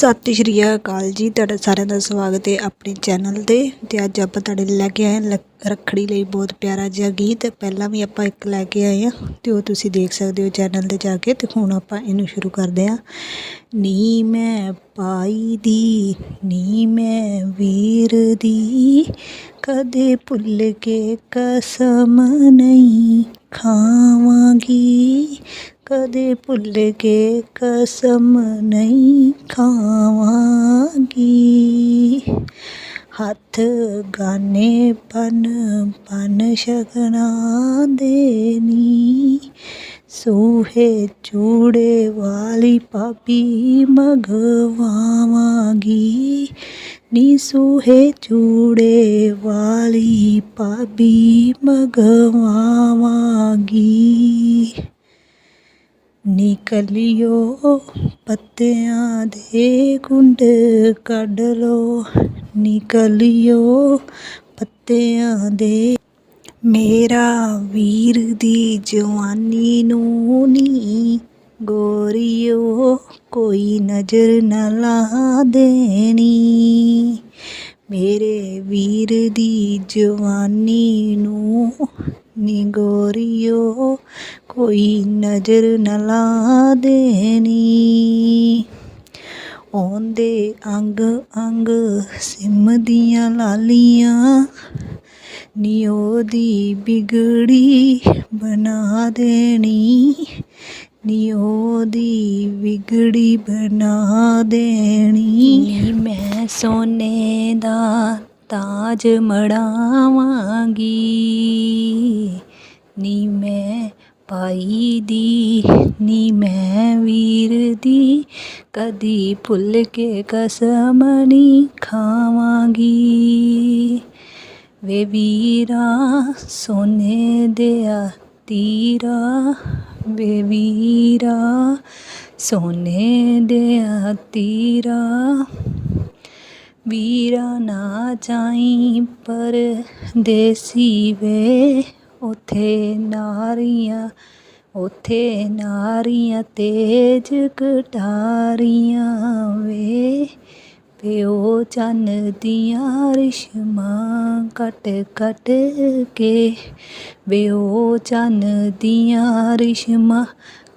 ਸਤਿ ਸ਼੍ਰੀ ਅਕਾਲ ਜੀ। ਤੁਹਾਡਾ ਸਾਰਿਆਂ ਦਾ ਸਵਾਗਤ ਹੈ ਆਪਣੇ ਚੈਨਲ ਤੇ ਤੇ ਅੱਜ ਆਪਾਂ ਤੁਹਾਡੇ ਲਈ ਲੈ ਕੇ ਆਏ ਹਾਂ ਲੱਕ- ਰੱਖੜੀ ਲਈ ਬਹੁਤ ਪਿਆਰਾ ਜਿਹਾ ਗੀਤ। ਪਹਿਲਾਂ ਵੀ ਆਪਾਂ ਇੱਕ ਲੈ ਕੇ ਆਏ ਹਾਂ ਤੇ ਉਹ ਤੁਸੀਂ ਦੇਖ ਸਕਦੇ ਹੋ ਚੈਨਲ ਤੇ ਜਾ ਕੇ ਤੇ ਹੁਣ ਆਪਾਂ ਇਹਨੂੰ ਸ਼ੁਰੂ ਕਰਦੇ ਹਾਂ। ਨੀ ਮੈਂ ਪਾਈ ਦੀ, ਨੀ ਮੈਂ ਵੀਰ ਦੀ, ਕਦੇ ਭੁੱਲ ਕੇ ਕਸਮ ਨਹੀਂ ਖਾਵਾਂਗੀ। ਕਦੇ ਭੁੱਲ ਕੇ ਕਸਮ ਨਹੀਂ ਖਾਵਾਂਗੀ। ਹੱਥ ਗਾਨੇ ਪਨ ਪਨ ਸ਼ਗਨਾਂ ਦੇ ਨੀ ਸੂਹੇ ਚੂੜੇ ਵਾਲੀ ਪਾਪੀ ਮਗਵਾਵਾਂਗੀ। ਨੀ ਸੂਹੇ ਚੂੜੇ ਵਾਲੀ ਪਾਬੀ ਮਗਵਾਵਾਂਗੀ। ਨਿਕਲਿਓ, ਪੱਤਿਆਂ ਦੇ ਗੁੰਡ ਕੱਢ ਲਓ। ਨਿਕਲਿਓ, ਪੱਤਿਆਂ ਦੇ। ਮੇਰਾ ਵੀਰ ਦੀ ਜਵਾਨੀ ਨੂੰ ਨੀ ਗੋਰੀਓ, ਕੋਈ ਨਜ਼ਰ ਨਾ ਲਾ ਦੇਣੀ। ਮੇਰੇ ਵੀਰ ਦੀ ਜਵਾਨੀ ਨੂੰ ਨੀ ਗੋਰੀਓ ਕੋਈ ਨਜ਼ਰ ਨਾ ਲਾ ਦੇਣੀ। ਆਉਂਦੇ ਅੰਗ ਅੰਗ ਸਿਮ ਦੀਆਂ ਲਾਲੀਆਂ ਨੀ ਦੀ ਬਿਗੜੀ ਬਣਾ ਦੇਣੀ। ਨੀ ਦੀ ਵਿਗੜੀ ਬਣਾ ਦੇਣੀ। ਮੈਂ ਸੋਨੇ ਦਾ ਤਾਜ ਮੜਾਵਾਂਗੀ। ਨੀ ਮੈਂ ਪਾਈ ਦੀ, ਨੀ ਮੈਂ ਵੀਰ ਦੀ। ਕਦੀ ਭੁੱਲ ਕੇ ਕਸਮ ਨਹੀਂ ਖਾਵਾਂਗੀ। ਵੇ ਵੀਰਾ, ਸੋਨੇ ਦਿਆ ਤੀਰਾ। ਵੇ ਵੀਰਾ, ਸੋਨੇ ਦਿਆ ਤੀਰਾ। ਵੀਰਾ ਨਾ ਜਾਈ ਪਰ ਦੇਸੀ ਵੇ। ਉਥੇ ਨਾਰੀਆਂ ਉਥੇ ਨਾਰੀਆਂ, ਤੇਜ ਕਟਾਰੀਆਂ ਵੇ। ਪਿਓ ਚੰਨ ਦੀਆਂ ਰਿਸ਼ਮਾਂ ਕੱਟ ਕੱਟ ਕੇ। ਵੇ ਉਹ ਚੰਨ ਦੀਆਂ ਰਿਸ਼ਮਾਂ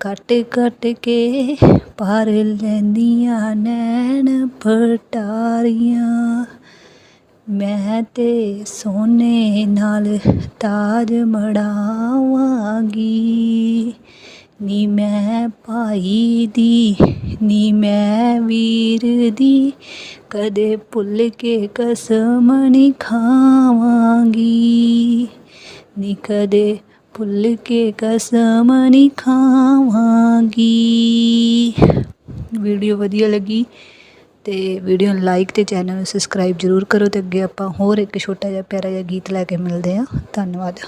ਕੱਟ ਕੱਟ ਕੇ ਪਰ ਲੈਂਦੀਆਂ ਨੈਣ ਪਟਾਰੀਆਂ ਮੈਂ ਤੇ ਸੋਨੇ ਨਾਲ ਤਾਜ ਮੜਾਵਾਂਗੀ। ਨੀ ਮੈਂ ਭਾਈ ਦੀ, ਨੀ ਮੈਂ ਵੀਰ ਦੀ, ਕਦੇ ਭੁੱਲ ਕੇ ਕਸਮ ਨਹੀਂ ਖਾਵਾਂਗੀ। ਨੀ ਕਦੇ ਭੁੱਲ ਕੇ ਕਸਮ ਨਹੀਂ ਖਾਵਾਂਗੀ। ਵੀਡੀਓ ਵਧੀਆ ਲੱਗੀ ਤੇ ਵੀਡੀਓ ਨੂੰ ਲਾਈਕ ਤੇ ਚੈਨਲ ਨੂੰ ਸਬਸਕ੍ਰਾਈਬ ਜਰੂਰ ਕਰੋ ਤੇ ਅੱਗੇ ਆਪਾਂ ਹੋਰ ਇੱਕ ਛੋਟਾ ਜਿਹਾ ਪਿਆਰਾ ਜਿਹਾ ਗੀਤ ਲੈ ਕੇ ਮਿਲਦੇ ਹਾਂ। ਧੰਨਵਾਦ।